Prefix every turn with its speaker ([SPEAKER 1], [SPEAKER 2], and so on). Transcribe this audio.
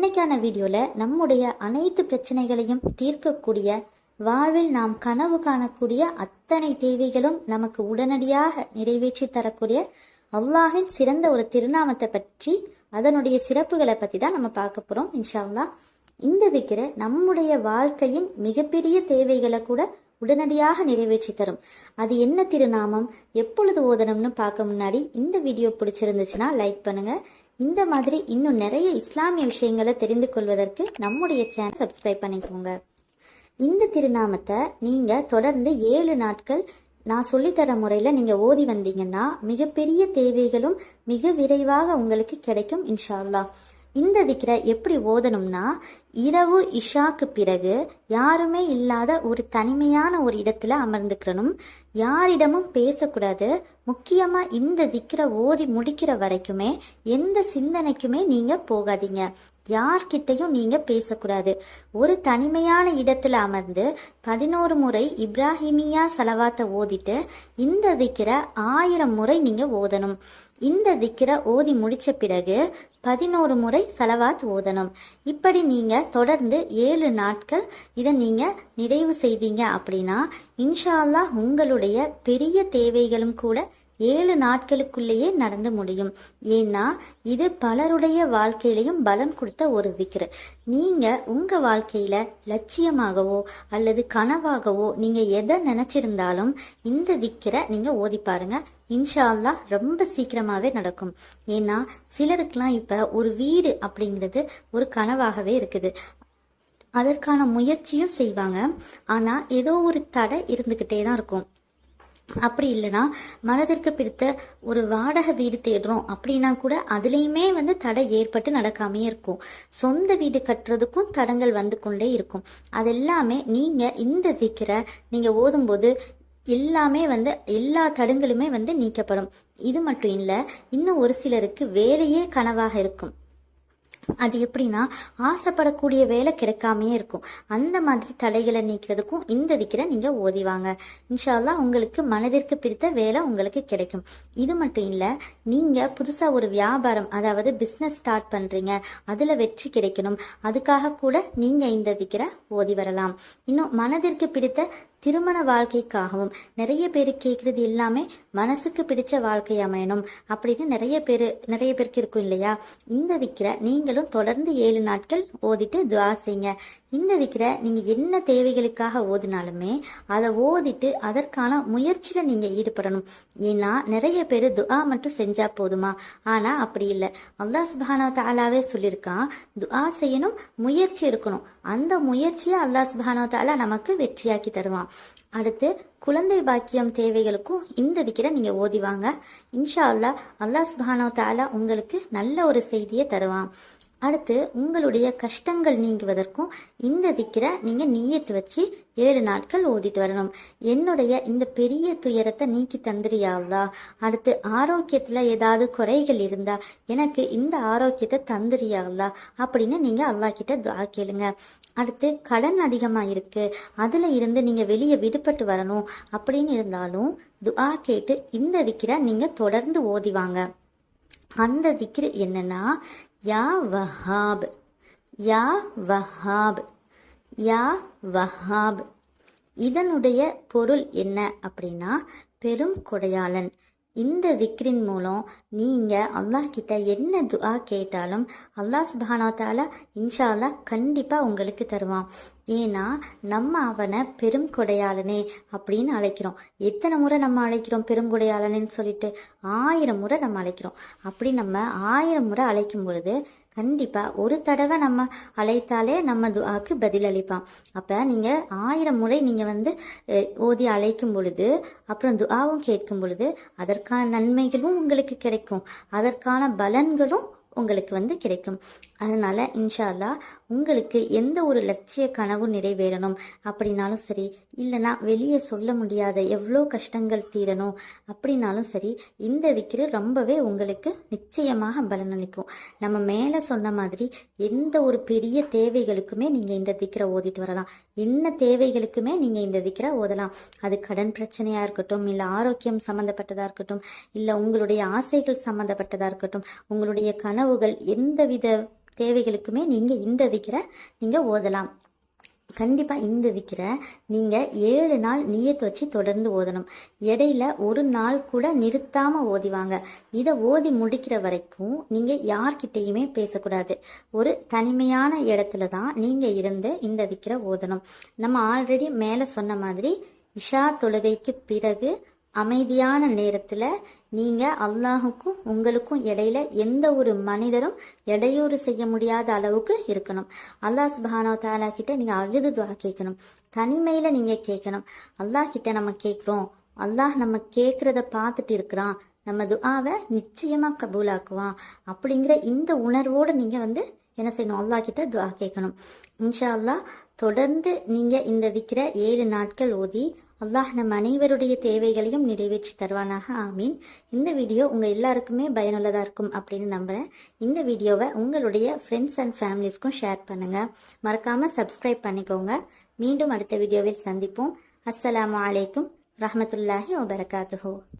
[SPEAKER 1] இன்னைக்கான வீடியோவில் நம்முடைய அனைத்து பிரச்சனைகளையும் தீர்க்கக்கூடிய வாழ்வில் நாம் கனவு காணக்கூடிய அத்தனை தேவைகளும் நமக்கு உடனடியாக நிறைவேற்றி தரக்கூடிய அல்லாஹின் சிறந்த ஒரு திருநாமத்தை பற்றி அதனுடைய சிறப்புகளை பற்றி தான் நம்ம பார்க்க போகிறோம் இன்ஷால்லா இந்த திக்கிற நம்முடைய வாழ்க்கையின் மிகப்பெரிய தேவைகளை கூட உடனடியாக நிறைவேற்றி தரும். அது என்ன திருநாமம்? எப்பொழுது ஓதணும்னு பார்க்க முன்னாடி இந்த வீடியோ பிடிச்சிருந்துச்சுன்னா லைக் பண்ணுங்கள் இந்த மாதிரி இன்னும் நிறைய இஸ்லாமிய விஷயங்களை தெரிந்து கொள்வதற்கு நம்முடைய சேனல் சப்ஸ்கிரைப் பண்ணிக்கோங்க. இந்த திருநாமத்தை நீங்கள் தொடர்ந்து ஏழு நாட்கள் நான் சொல்லித்தர முறையில் நீங்கள் ஓதி வந்தீங்கன்னா மிகப்பெரிய தேவைகளும் மிக விரைவாக உங்களுக்கு கிடைக்கும் இன்ஷால்லா இந்த திக்ரை எப்படி ஓதணும்னா இரவு இஷாக்கு பிறகு யாருமே இல்லாத ஒரு தனிமையான ஒரு இடத்துல அமர்ந்துக்கணும். யாரிடமும் பேசக்கூடாது. முக்கியமாக இந்த திக்கிற ஓதி முடிக்கிற வரைக்குமே எந்த சிந்தனைக்குமே நீங்கள் போகாதீங்க. யார்கிட்டையும் நீங்கள் பேசக்கூடாது. ஒரு தனிமையான இடத்துல அமர்ந்து பதினோரு முறை இப்ராஹிமியா செலவாத்தை ஓதிட்டு இந்த திக்கிற ஆயிரம் முறை நீங்கள் ஓதணும். இந்த திக்கிற ஓதி முடித்த பிறகு பதினோரு முறை செலவாத் ஓதணும். இப்படி நீங்கள் தொடர்ந்து ஏழு நாட்கள் இதை நீங்கள் நிறைவு செய்தீங்க அப்படின்னா இன்ஷா அல்லாஹ் உங்களுடைய பெரிய தேவைகளும் கூட ஏழு நாட்களுக்குள்ளேயே நடந்து முடியும். ஏன்னா இது பலருடைய வாழ்க்கையிலையும் பலன் கொடுத்த ஒரு விக்கிர நீங்கள் உங்கள் வாழ்க்கையில் லட்சியமாகவோ அல்லது கனவாகவோ நீங்கள் எதை நினச்சிருந்தாலும் இந்த திக்கரை நீங்கள் ஓதி பாருங்கள் இன்ஷா ரொம்ப சீக்கிரமாகவே நடக்கும். ஏன்னா சிலருக்கெலாம் இப்போ ஒரு வீடு அப்படிங்கிறது ஒரு கனவாகவே இருக்குது. அதற்கான முயற்சியும் செய்வாங்க. ஆனால் ஏதோ ஒரு தடை இருந்துக்கிட்டே தான் இருக்கும். அப்படி இல்லைன்னா மனதிற்கு பிடித்த ஒரு வாடகை வீடு தேடுறோம் அப்படின்னா கூட அதுலேயுமே வந்து தடை ஏற்பட்டு நடக்காமே இருக்கும். சொந்த வீடு கட்டுறதுக்கும் தடங்கள் வந்து கொண்டே இருக்கும். அதெல்லாமே நீங்கள் இந்த திக்கிற நீங்கள் ஓதும்போது எல்லாமே வந்து எல்லா தடங்களுமே வந்து நீக்கப்படும். இது மட்டும் இல்லை இன்னும் ஒரு சிலருக்கு வேலையே கனவாக இருக்கும். அது எப்படின்னா ஆசைப்படக்கூடிய வேலை கிடைக்காமையே இருக்கும். அந்த மாதிரி தடைகளை நீக்கிறதுக்கும் இந்த திக்கிற நீங்கள் ஓதிவாங்க இன்ஷால்லா உங்களுக்கு மனதிற்கு பிடித்த வேலை உங்களுக்கு கிடைக்கும். இது மட்டும் இல்லை நீங்கள் புதுசாக ஒரு வியாபாரம் அதாவது பிஸ்னஸ் ஸ்டார்ட் பண்ணுறீங்க அதில் வெற்றி கிடைக்கணும். அதுக்காக கூட நீங்கள் இந்த திக்கிற ஓதி வரலாம். இன்னும் மனதிற்கு பிடித்த திருமண வாழ்க்கைக்காகவும் நிறைய பேர் கேட்குறது எல்லாமே மனசுக்கு பிடிச்ச வாழ்க்கை அமையணும் அப்படின்னு நிறைய பேர் நிறைய பேருக்கு இருக்கும் இல்லையா? இந்த திக்கிற நீங்களும் தொடர்ந்து ஏழு நாட்கள் ஓதிட்டு துவா செய்யுங்க இந்த திக்கிற நீங்கள் என்ன தேவைகளுக்காக ஓதினாலுமே அதை ஓதிட்டு அதற்கான முயற்சியில் நீங்கள் ஈடுபடணும். ஏன்னா நிறைய பேர் துஆ மட்டும் செஞ்சால் போதுமா? ஆனால் அப்படி இல்லை. அல்லாஹ் சுபானா தாலாவே சொல்லியிருக்கான் துஆ செய்யணும் முயற்சி இருக்கணும் அந்த முயற்சியை அல்லா சுபானா தாலா நமக்கு வெற்றியாக்கி தருவான். அடுத்து குழந்தை பாக்கியம் தேவைகளுக்கும் இந்த திக்கிற நீங்கள் ஓதிவாங்க இன்ஷா அல்லா அல்லாஹ் சுபானோ தாலா உங்களுக்கு நல்ல ஒரு செய்தியை தருவான். அடுத்து உங்களுடைய கஷ்டங்கள் நீங்குவதற்கும் இந்த திக்கரை நீங்கள் நீயத்து வச்சு ஏழு நாட்கள் ஓதிட்டு வரணும். என்னுடைய இந்த பெரிய துயரத்தை நீக்கி தந்துரியாவா அடுத்து ஆரோக்கியத்தில் ஏதாவது குறைகள் இருந்தா எனக்கு இந்த ஆரோக்கியத்தை தந்துரியாவா அப்படின்னு நீங்கள் அல்லா கிட்ட துவா கேளுங்க. அடுத்து கடன் அதிகமாக இருக்கு. அதில் இருந்து நீங்கள் வெளியே விடுபட்டு வரணும். அப்படின்னு இருந்தாலும் துவா கேட்டு இந்த திக்கரை நீங்கள் தொடர்ந்து ஓதிவாங்க அந்த திக்ரு என்னன்னா யா வஹாப் யா வஹாப் யா வஹாப். இதனுடைய பொருள் என்ன அப்படின்னா பெரும் கொடையாளன். இந்த திக்ரின் மூலம் நீங்கள் அல்லாஹ் கிட்ட என்ன துஆ கேட்டாலும் அல்லாஹ் சுபானா தாலா இன்ஷா அல்லாஹ் கண்டிப்பாக உங்களுக்கு தருவான். ஏன்னா நம்ம அவனை பெரும் கொடையாளனே அப்படின்னு அழைக்கிறோம். எத்தனை முறை நம்ம அழைக்கிறோம் பெரும் கொடையாளனேன்னு சொல்லிட்டு? ஆயிரம் முறை நம்ம அழைக்கிறோம். அப்படி நம்ம ஆயிரம் முறை அழைக்கும் பொழுது கண்டிப்பாக ஒரு தடவை நம்ம அழைத்தாலே நம்ம துவாக்கு பதில் அளிப்பான் அப்போ நீங்கள் ஆயிரம் முறை நீங்கள் வந்து ஓதி அழைக்கும் பொழுது அப்புறம் துஆவும் கேட்கும் பொழுது அதற்கான நன்மைகளும் உங்களுக்கு கிடைக்கும். அதற்கான பலன்களும் உங்களுக்கு வந்து கிடைக்கும். அதனால் இன்ஷால்லா உங்களுக்கு எந்த ஒரு லட்சிய கனவு நிறைவேறணும்? அப்படின்னாலும் சரி இல்லைனா வெளியே சொல்ல முடியாத எவ்வளோ கஷ்டங்கள் தீரணும்? அப்படின்னாலும் சரி இந்த திக்கிற ரொம்பவே உங்களுக்கு நிச்சயமாக பலனளிக்கும். நம்ம மேலே சொன்ன மாதிரி எந்த ஒரு பெரிய தேவைகளுக்குமே நீங்கள் இந்த திக்கிற ஓதிட்டு வரலாம். என்ன தேவைகளுக்குமே நீங்கள் இந்த திக்கிற ஓதலாம். அது கடன் பிரச்சனையாக இருக்கட்டும் இல்லை ஆரோக்கியம் சம்மந்தப்பட்டதாக இருக்கட்டும் இல்லை உங்களுடைய ஆசைகள் சம்மந்தப்பட்டதாக இருக்கட்டும் உங்களுடைய கனவுகள் எந்தவித தேவைகளுக்குமே நீங்கள் இந்த திக்கிற நீங்கள் ஓதலாம். கண்டிப்பாக இந்த விக்கிற நீங்கள் ஏழு நாள் நியத்து வச்சு தொடர்ந்து ஓதணும். இடையில ஒரு நாள் கூட நிறுத்தாமல் ஓதிவாங்க. இதை ஓதி முடிக்கிற வரைக்கும் நீங்கள் யார்கிட்டையுமே பேசக்கூடாது. ஒரு தனிமையான இடத்துல தான் நீங்கள் இருந்து இந்த விக்கிற ஓதணும். நம்ம ஆல்ரெடி மேலே சொன்ன மாதிரி இஷா தொழுகைக்கு பிறகு அமைதியான நேரத்தில் நீங்கள் அல்லாஹுக்கும் உங்களுக்கும் இடையில எந்த ஒரு மனிதரும் இடையூறு செய்ய முடியாத அளவுக்கு இருக்கணும். அல்லாஹ் சுபானோ தாலா கிட்ட நீங்கள் அழுது துவா கேட்கணும் தனிமையில் நீங்கள் கேட்கணும் அல்லாஹ் கிட்ட நம்ம கேட்குறோம் அல்லாஹ் நம்ம கேட்குறத பார்த்துட்டு இருக்கிறான். நம்ம துஆவை நிச்சயமாக கபூலாக்குவான். அப்படிங்கிற இந்த உணர்வோடு நீங்கள் வந்து என்ன செய்யணும்? அல்லாஹ் கிட்ட துவா கேட்கணும் இன்ஷா அல்லாஹ் தொடர்ந்து நீங்கள் இந்த விற்கிற ஏழு நாட்கள் ஓதி அல்லாஹ் நம் அனைவருடைய தேவைகளையும் நிறைவேற்றி தருவானாக. ஆமீன். இந்த வீடியோ உங்கள் எல்லாருக்குமே பயனுள்ளதாக இருக்கும் அப்படின்னு நம்புகிறேன் இந்த வீடியோவை உங்களுடைய ஃப்ரெண்ட்ஸ் அண்ட் ஃபேமிலிஸ்க்கும் ஷேர் பண்ணுங்கள் மறக்காமல் சப்ஸ்கிரைப் பண்ணிக்கோங்க. மீண்டும் அடுத்த வீடியோவில் சந்திப்போம். அஸ்ஸலாமு அலைக்கும். ரஹமத்துல்லாஹி வபரகாத்துஹூ.